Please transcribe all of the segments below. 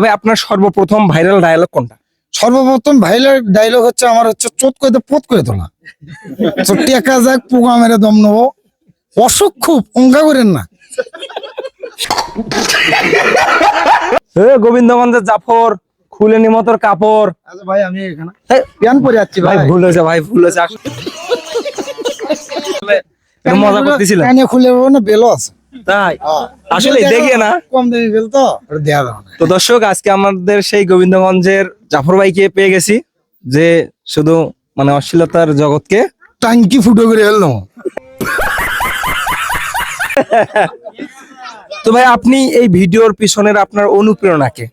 তবে আপনার সর্বপ্রথম ভাইরাল ডায়ালগ কোনটা? সর্বপ্রথম ভাইরাল ডায়লগ হচ্ছে আমার হচ্ছে চোট করে পোত করে তোলা। তো টেকা যাক পোকা মেরে দম নেব। অসুখ খুব অঙ্কা করেন না। গোবিন্দগঞ্জের জাফর খুলে নিমতর কাপড়। আচ্ছা ভাই আমি এখানে। প্যান পরে যাচ্ছি ভাই ভুল হয়েছে ভাই ভুল হয়েছে। মজা করতেছিলাম খুলে না বেলও আছে। তাই? আসলে দেখে না। কম দামি বেল তো? দেওয়া যাবে তো দর্শক আজকে আমাদের সেই গোবিন্দগঞ্জের জাফর ভাইকে পেয়ে গেছি যে শুধু মানে অশ্লীলতার জগৎকে। টাঙ্কি ফুটো করে ফেললাম তো ভাই আপনি এই ভিডিওর পিছনের আপনার অনুপ্রেরণাকে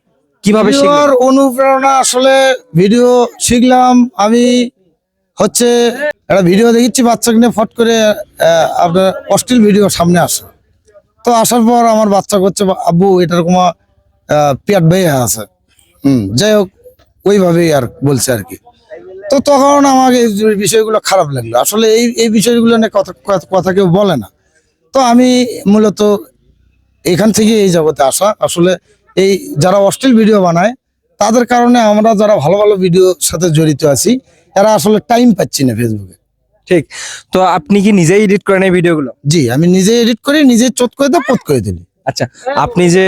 কীভাবে শিখলেন? অনুপ্রেরণা আসলে ভিডিও শিখলাম আমি হচ্ছে একটা ভিডিও দেখেছি বাচ্চাকে নিয়ে ফট করে আহ, আপনার অশ্লীল ভিডিও সামনে আসে তো আসার পর আমার বাচ্চা করছে আব্বু এটার কোনো পেট বেয়ে আছে। হুম, যাই হোক, ওইভাবেই আর বলছে আর কি। তো তখন আমাকে এই বিষয়গুলো খারাপ লাগল। আসলে এই এই বিষয়গুলো নিয়ে কথা, কথা- কেউ বলে না। তো আমি মূলত এখান থেকে এই জগতে আসা। আসলে এই যারা অশ্লীল ভিডিও বানায়, তাদের কারণে আমরা যারা ভালো ভালো ভিডিওর সাথে জড়িত আছি, এরা আসলে টাইম পাচ্ছি না ফেসবুকে ঠিক? তো আপনি কি নিজেই এডিট করেন এই ভিডিওগুলো জি আমি নিজে এডিট করি নিজে চোট করে দিই পোত করে দিলি। আচ্ছা আপনি যে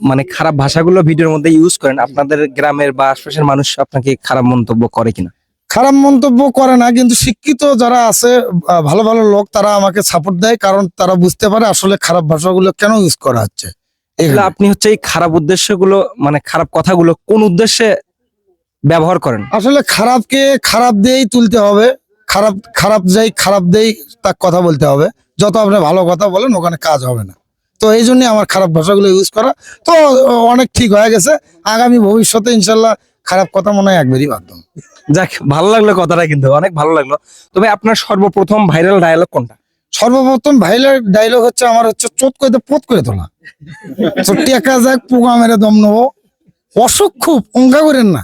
মানে খারাপ ভাষাগুলো ভিডিওর মধ্যে ইউজ করেন আপনাদের গ্রামের বা আশপাশের মানুষ আপনাকে খারাপ মন্তব্য করে কিনা? খারাপ মন্তব্য করে না কিন্তু শিক্ষিত যারা আছে ভালো ভালো লোক তারা আমাকে সাপোর্ট দেয় কারণ তারা বুঝতে পারে আসলে খারাপ ভাষাগুলো কেন ইউজ করা হচ্ছে। এখানে। আপনি হচ্ছে এই খারাপ উদ্দেশ্যগুলো মানে খারাপ কথাগুলো কোন উদ্দেশ্যে ব্যবহার করেন? আসলে খারাপকে খারাপ দিয়েই তুলতে হবে। খারাপ খারাপ যাই খারাপ দিয়েই তার কথা বলতে হবে। যত আপনি ভালো কথা বলেন ওখানে কাজ হবে না। তো এই জন্য আমার খারাপ ভাষাগুলো ইউজ করা। তো অনেক ঠিক হয়ে গেছে। আগামী ভবিষ্যতে ইনশাল্লাহ খারাপ কথা মনে হয় একবারই বাধ্যম যাক ভালো লাগল কথাটা কিন্তু অনেক ভালো লাগল। তবে আপনার সর্বপ্রথম ভাইরাল ডায়ালগ কোনটা? সর্বপ্রথম ভাইরাল ডায়লগ হচ্ছে আমার হচ্ছে চোট করে পোত করে তোলা। তো টেকা যাক পোকা মেরে দম নেব। অসুখ খুব অঙ্কা করেন না।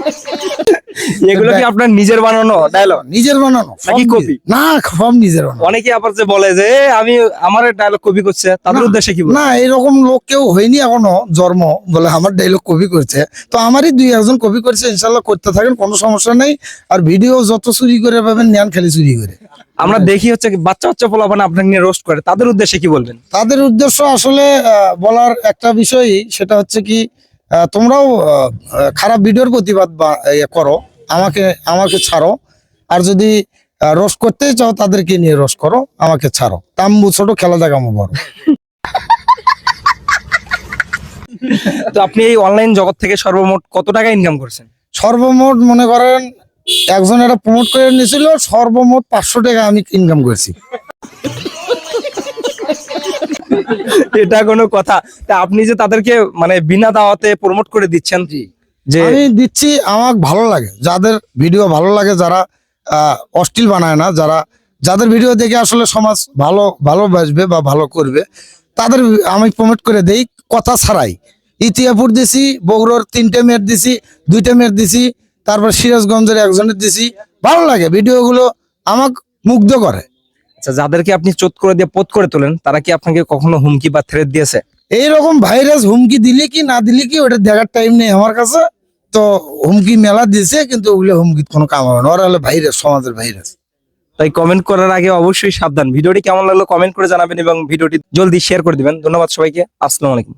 এগুলো কি আপনার নিজের বানানো ডায়লগ নিজের বানানো নাকি copy? না সব নিজের বানানো। অনেকে আবার যে বলে যে আমি আমার ডায়লগ কপি করছে তাদের উদ্দেশ্যে কি না এরকম লোক কেউ হয়নি এখনও জন্ম বলে আমার ডায়লগ কপি করছে। তো আমারই দুই একজন কপি করছে ইনশাল্লাহ করতে থাকেন কোনো সমস্যা নেই। আর ভিডিও যত চুরি করে পাবেন নেন খালি চুরি করে। আমরা দেখি হচ্ছে বাচ্চা বাচ্চা পোলাপান আপনাকে নিয়ে রোস্ট করে তাদের উদ্দেশ্যে কি বলবেন? তাদের উদ্দেশ্য আসলে বলার একটা বিষয়ই সেটা হচ্ছে কি তোমরাও খারাপ ভিডিওর প্রতিবাদ বা ইয়ে করো। আমাকে আমাকে ছাড়ো। আর যদি রোস্ট করতেই চাও তাদেরকে নিয়ে রোস্ট করো। আমাকে ছাড়ো। তাম্বু ছোট খেলা দেখামো বড়। তো আপনি এই অনলাইন জগৎ থেকে সর্বমোট কত টাকা ইনকাম করছেন? সর্বমোট মনে করেন একজন এটা প্রমোট করে নিয়েছিল সর্বমোট পাঁচশো টাকা আমি ইনকাম করেছি। এটা কোনো কথা। তা আপনি যে তাদেরকে মানে বিনা দাওয়াতে প্রমোট করে দিচ্ছেন যে আমি দিচ্ছি আমার ভালো লাগে। যাদের ভিডিও ভালো লাগে যারা অশ্লীল বানায় না যারা যাদের ভিডিও দেখে আসলে সমাজ ভালো ভালোবাসবে বা ভালো করবে তাদের আমি প্রমোট করে দেই কথা ছাড়াই। ইতিয়াপুর দিছি বগুড়ার তিনটে মেয়ের দিছি দুইটা মেয়ের দিছি তারপর সিরাজগঞ্জের একজনের দিছি। ভালো লাগে ভিডিওগুলো আমাকে মুগ্ধ করে। আচ্ছা যাদেরকে আপনি চোট করে দিয়ে পোত করে তোলেন তারা কি আপনাকে কখনো হুমকি বা থ্রেট দিয়েছে? এইরকম ভাইরাস হুমকি দিলে কি না দিলে কি ওটা দেখার টাইম নেই আমার কাছে। তো হুমকি মেলা দিয়েছে কিন্তু ওগুলো হুমকি কোনো কাম হবে না। ওরা হলো ভাইরাস সমাজের ভাইরাস তাই কমেন্ট করার আগে অবশ্যই সাবধান। ভিডিওটি কেমন লাগল কমেন্ট করে জানাবেন এবং ভিডিওটি জলদি শেয়ার করে দিবেন। ধন্যবাদ সবাইকে। আসসালামু আলাইকুম।